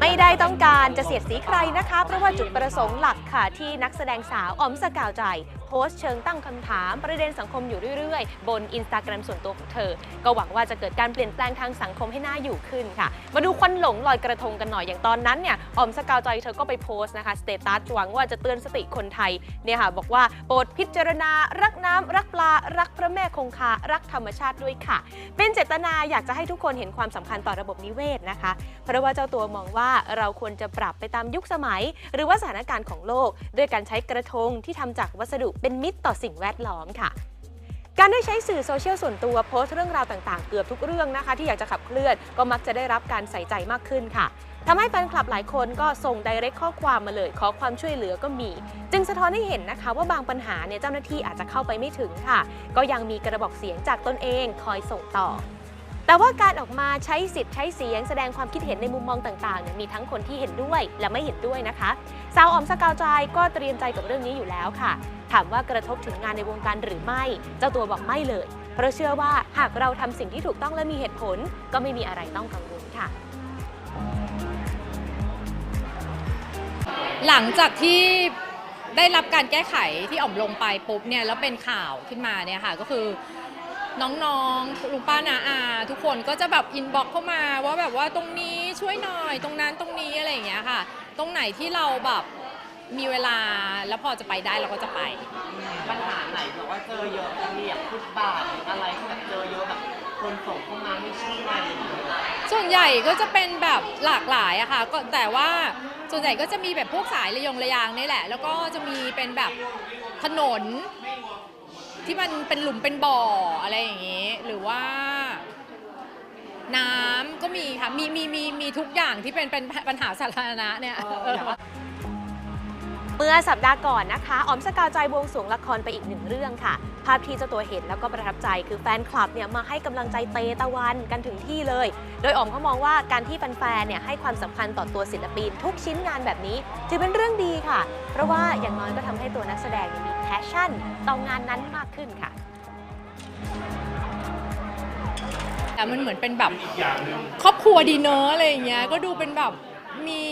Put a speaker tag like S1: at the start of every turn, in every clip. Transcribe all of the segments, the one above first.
S1: ไม่ได้ต้องการจะเสียดสีใครนะคะ เพราะว่าจุดประสงค์หลักค่ะที่นักแสดงสาวออมสกาวใจ พสต์เชิงตั้งคำถามประเด็นสังคมอยู่เรื่อยๆ บนอินสตาแกรมส่วนตัวของเธอ ก็หวังว่าจะเกิดการเปลี่ยนแปลงทางสังคมให้น่าอยู่ขึ้นค่ะ มาดูควันหลงลอยกระทงกันหน่อยอย่างตอนนั้นเนี่ยออมสกาวใจเธอก็ไปโพสต์นะคะสเตตัสหวังว่าจะเตือนสติคนไทยเนี่ยค่ะบอกว่าโปรดพิจารณา รักน้ำรักปลา รักพระแม่คงคา รักธรรมชาติด้วยค่ะ เป็นเจตนาอยากจะให้ทุกคนเห็นความสำคัญต่อระบบนิเวศนะคะ เพราะว่าเจ้าตัวมองว่าเราควรจะปรับไปตามยุคสมัย หรือว่าสถานการณ์ของโลก ด้วยการใช้กระทงที่ทำจากวัสดุเป็นมิตรต่อสิ่งแวดล้อมค่ะ การได้ใช้สื่อโซเชียลส่วนตัวโพสต์เรื่องราวต่างๆ เกือบทุกเรื่องนะคะ ที่อยากจะขับเคลื่อนก็มักจะได้รับการใส่ใจมากขึ้นค่ะทำให้แฟนคลับหลายคนก็ส่งไดเรกข้อความมาเลย ขอความช่วยเหลือก็มี จึงสะท้อนให้เห็นนะคะ ว่าบางปัญหาเนี่ยเจ้าหน้าที่อาจจะเข้าไปไม่ถึงค่ะ ก็ยังมีกระบอกเสียงจากตนเองคอยส่งต่อ แต่ว่าการออกมาใช้สิทธิ์ใช้เสียงแสดงความคิดเห็นในมุมมองต่างๆเนี่ยมีทั้งคนที่เห็นด้วยและไม่เห็นด้วยนะคะ สาวออมสกาวใจก็เตรียมใจกับเรื่องนี้อยู่แล้วค่ะ ถามว่ากระทบถึงงานในวงการหรือไม่ เจ้าตัวบอกไม่เลย เพราะเชื่อว่าหากเราทำสิ่งที่ถูกต้องและมีเหตุผล ก็ไม่มีอะไรต้องกังวลค่ะ
S2: หลังจากที่ได้รับการแก้ไขที่อ่อมลงไปปุ๊บเนี่ยแล้วเป็นข่าวขึ้นมาเนี่ยค่ะก็คือ น้องๆลุงป้านาอา ทุกคนก็จะแบบอินบ็อกเข้ามาว่าแบบว่าตรงนี้ช่วยหน่อยตรงนั้นตรงนี้อะไรอย่างเงี้ยค่ะ ตรงไหนที่เราแบบมีเวลาแล้วพอจะไปได้เราก็จะไป
S3: ปัญหาไหนแบบว่าเจอเยอะมีแบบฟุตบาทหรืออะไรที่แบบเจอเยอะแบบคนส่งเข้ามาไม่ช่วยอะไรอย่างเงี้ย
S2: ส่วนใหญ่ก็จะเป็นแบบหลากหลายอะค่ะก็แต่ว่าส่วนใหญ่ก็จะมีแบบพวกสายระยงระยางนี่แหละ แล้วก็จะมีเป็นแบบถนน ที่มันเป็นหลุมเป็นบ่ออะไรอย่างนี้ หรือว่า น้ำก็มีค่ะ มีมีมีมีทุกอย่างที่เป็นเป็นปัญหาสาธารณะเนี่ย
S3: เออ
S1: เเมื่อสัปดาห์ก่อนนะคะออมสกาวใจบวงสวงละครไปอีกหนึ่งเรื่องค่ะ ภาพที่เจ้าตัวเห็นแล้วก็ประทับใจคือแฟนคลับเนี่ยมาให้กำลังใจเตตะวันกันถึงที่เลย โดยออมเขามองว่าการที่แฟนๆเนี่ยให้ความสำคัญต่อตัวศิลปิน ทุกชิ้นงานแบบนี้ถือเป็นเรื่องดีค่ะ เพราะว่าอย่างน้อยก็ทำให้ตัวนักแสดงมีแพชชั่นต่องานนั้นมากขึ้นค่ะ
S2: แต่มันเหมือนเป็นแบบครอบครัวดีเนอะอะไรอย่างเงี้ยก็ดูเป็นแบบ มี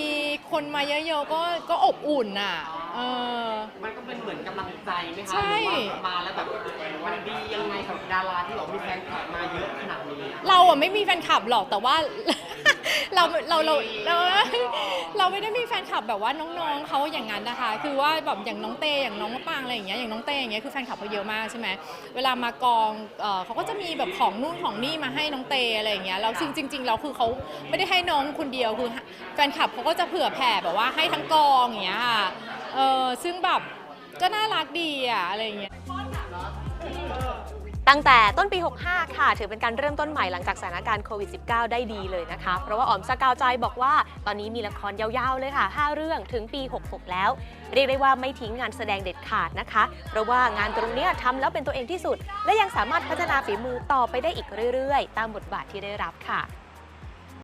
S2: คนมาเยอะๆก็ก็อบอุ่นอะเออ
S3: มันก็เป็นเหมือนกำลังใจไหมคะ
S2: ใช่
S3: หรือว่ามาแล้วแบบมันดียังไงกับดาราที่บอกมีแฟนคลับมาเยอะขนาดนี้อะ
S2: เราอะไม่มีแฟนคลับหรอกแต่ว่า เราเราเราเราเราไม่ได้มีแฟนคลับแบบว่าน้องๆเขาอย่างนั้นนะคะ คือว่าแบบอย่างน้องเตอย่างน้องมะปางอะไรอย่างเงี้ยอย่างน้องเตอย่างเงี้ยคือแฟนคลับเขาเยอะมากใช่ไหมเวลามากองเอ่อเขาก็จะมีแบบของนู่นของนี่มาให้น้องเตอะไรอย่างเงี้ยแล้วจริงจริงๆเราคือเขาไม่ได้ให้น้องคนเดียวคือแฟนคลับเขาก็จะเผื่อแผ่แบบว่าให้ทั้งกองอย่างเงี้ยค่ะเออซึ่งแบบก็น่ารักดีอะอะไรอย่างเงี้ย
S1: ตั้งแต่ต้นปี 65 ค่ะ ถือเป็นการเริ่มต้นใหม่หลังจากสถานการณ์โควิด -19 ได้ดีเลยนะคะ เพราะว่าออมสกาวใจบอกว่า ตอนนี้มีละครยาวๆเลยค่ะ 5 เรื่องถึงปี 66 แล้ว เรียกได้ว่าไม่ทิ้งงานแสดงเด็ดขาดนะคะ เพราะว่างานตรงนี้ทำแล้วเป็นตัวเองที่สุด และยังสามารถพัฒนาฝีมือต่อไปได้อีกเรื่อยๆ ตามบทบาทที่ได้รับค่ะ